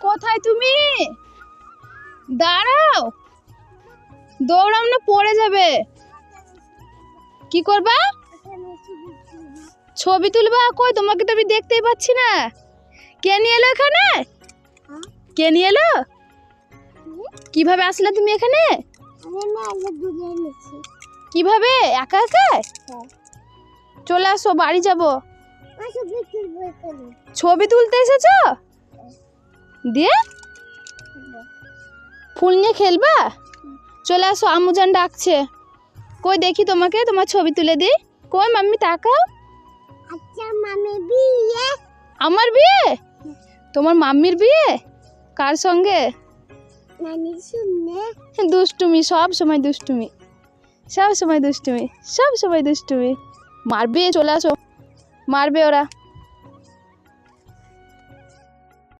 কোথায় তুমি? দাঁড়াও। দৌড়াম না পড়ে যাবে। কি করবা? ছবি তুলবা? কই তোমাকে তো আমি দেখতেই পাচ্ছি না। কে নিয়ে এলো এখানে? কে নিয়ে এলো? কীভাবে আসলে তুমি এখানে? কীভাবে? একা একা? চলে আসো বাড়ি যাব। ছবি তুলতে এসেছ? দিয়ে ফুল নিয়ে খেলবা? চলে আসো আমুজান ডাকছে। কই দেখি তোমাকে তোমার ছবি তুলে দিই। কই মাম্মি তাকাও। আচ্ছা মামি বিয়ে। আমার বিয়ে? তোমার মাম্মির বিয়ে? কার সঙ্গে। দুষ্টুমি সব সময় দুষ্টুমি। সব সময় দুষ্টুমি সব সময় দুষ্টুমি। মারবে চলে আসো। মারবে ওরা।